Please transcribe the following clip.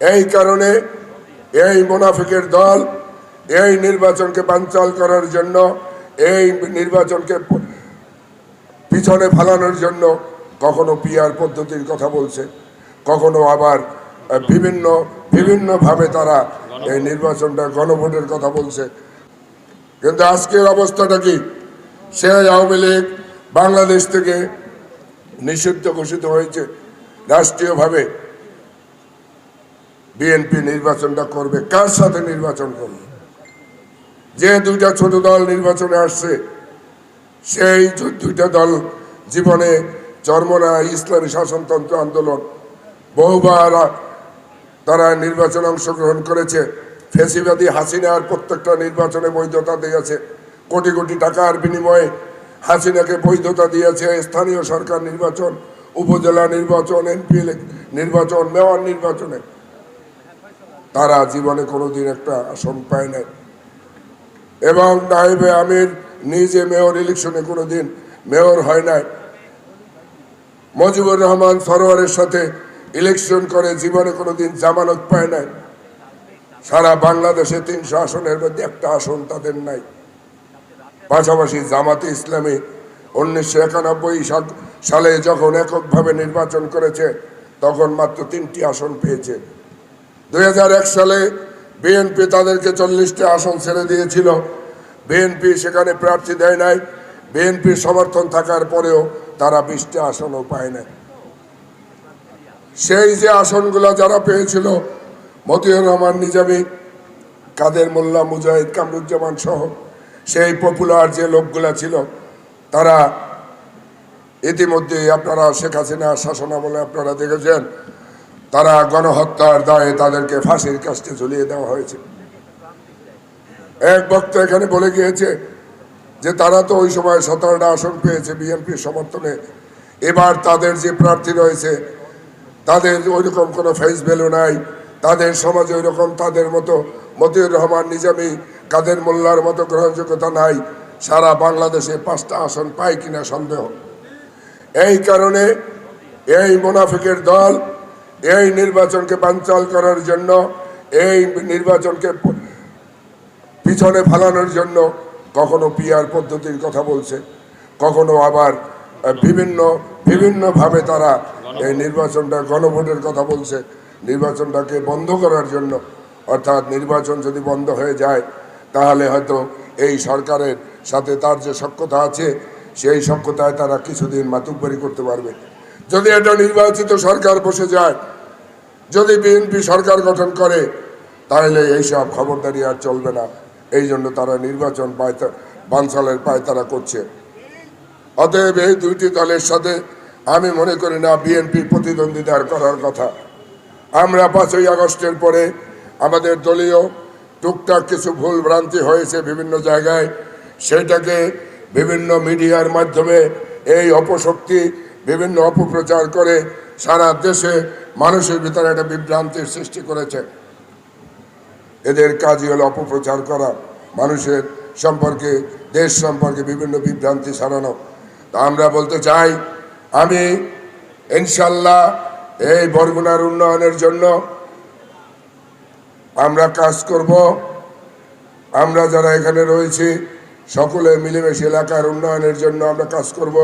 এই কারণে এই মোনাফিকের দল এই নির্বাচনকে বানচাল করার জন্য, এই নির্বাচনকে পিছনে ফালানোর জন্য কখনো পিআর পদ্ধতির কথা বলছে, কখনো আবার বিভিন্ন, বিভিন্নভাবে তারা এই নির্বাচনটা গণভোটের কথা বলছে। কিন্তু আজকের অবস্থাটা কি? সে আওয়ামী লীগ বাংলাদেশ থেকে নিষিদ্ধ ঘোষিত হয়েছে। রাষ্ট্রীয়ভাবে বিএনপি নির্বাচনটা করবে, কার সাথে নির্বাচন করবে? যে দুইটা ছোট দল নির্বাচনে আসছে, সেই দুইটা দল জীবনে চর্মনা ইসলামী শাসনতন্ত্র আন্দোলন। বহুবার তারা নির্বাচনে অংশগ্রহণ করেছে। ফেসিবাদী হাসিনার প্রত্যেকটা নির্বাচনে বৈধতা দিয়েছে। কোটি কোটি টাকার বিনিময়ে হাসিনাকে বৈধতা দিয়েছে স্থানীয় সরকার নির্বাচন, উপজেলা নির্বাচন এমপি নির্বাচন, মেয়র নির্বাচনে। তারা জীবনে কোনোদিন একটা আসন পায় নাই। এবং নাইবে আমির নিজে মেয়র ইলেকশনে কোনোদিন মেয়র হয় নাই। মজিবুর রহমান সরোয়ারের সাথে ইলেকশন করে জীবনে কোনোদিন জামানত পায় নাই। সারা বাংলাদেশে তিনশো আসনের মধ্যে একটা আসন তাদের নাই। পাশাপাশি জামাতে ইসলামী উনিশশো একানব্বই সালে যখন এককভাবে নির্বাচন করেছে, তখন মাত্র তিনটি আসন পেয়েছে। এক সালে বিএনপি তাদেরকে চল্লিশটি আসন ছেড়ে দিয়েছিল। বিএনপি সেখানে প্রার্থী দেয় নাই। বিএনপির সমর্থন থাকার পরেও তারা বিশটি আসনও পায় নাই। সেই যে আসনগুলো যারা পেয়েছিল, মতিউর রহমান নিজামী, কাদের মোল্লা, মুজাহিদ কামরুজ্জামান সহ সেই পপুলার যে লোকগুলা ছিল, তারা ইতিমধ্যে আপনারা শেখ হাসিনা শাসন আমলে আপনারা দেখেছেন তারা গণহত্যার দায়ে তাদেরকে ফাঁসির কাস্টে ঝুলিয়ে দেওয়া হয়েছে। এক বক্তা এখানে বলে গিয়েছে যে তারা তো ওই সময় সতেরোটা আসন পেয়েছে বিএনপির সমর্থনে। এবার তাদের যে প্রার্থী রয়েছে, তাদের ওইরকম কোনো ফেস ভ্যালু নাই। তাদের সমাজে ওইরকম তাদের মতো মতিউর রহমান, নিজামী, কাদের মোল্লার মতো গ্রহণযোগ্যতা নাই। সারা বাংলাদেশে পাঁচটা আসন পায় কিনা সন্দেহ। এই কারণে এই মোনাফিকের দল এই নির্বাচনকে বানচাল করার জন্য, এই নির্বাচনকে পিছনে ফালানোর জন্য কখনো পিআর পদ্ধতির কথা বলছে, কখনো আবার বিভিন্ন, বিভিন্নভাবে তারা এই নির্বাচনটা গণভোটের কথা বলছে, নির্বাচনটাকে বন্ধ করার জন্য। অর্থাৎ নির্বাচন যদি বন্ধ হয়ে যায়, তাহলে হয়তো এই সরকারের সাথে তার যে সক্ষতা আছে, সেই সক্ষতায় তারা কিছুদিন মাতুকবাড়ি করতে পারবে। যদি এটা নির্বাচিত সরকার বসে যায়, যদি বিএনপি সরকার গঠন করে, তাহলে এইসব খবরদারি আর চলবে না। এই জন্য তারা নির্বাচন পায়তা বানসালের পায়তারা করছে। অতএব এই দুইটি দলের সাথে আমি মনে করি না বিএনপি প্রতিদ্বন্দ্বিতার করার কথা। আমরা পাঁচই আগস্টের পরে আমাদের দলীয় টুকটাক কিছু ভুল ভ্রান্তি হয়েছে বিভিন্ন জায়গায়। সেটাকে বিভিন্ন মিডিয়ার মাধ্যমে এই অপশক্তি বিভিন্ন অপপ্রচার করে সারা দেশে মানুষের ভিতরে একটা বিভ্রান্তির সৃষ্টি করেছে। এদের কাজই হলো অপপ্রচার করা, মানুষের সম্পর্কে, দেশ সম্পর্কে বিভিন্ন বিভ্রান্তি ছড়ানো। তা আমরা বলতে চাই, আমি ইনশাল্লাহ এই বরগুনার উন্নয়নের জন্য আমরা কাজ করব। আমরা যারা এখানে রয়েছি, সকলে মিলেমিশে এলাকার উন্নয়নের জন্য আমরা কাজ করব।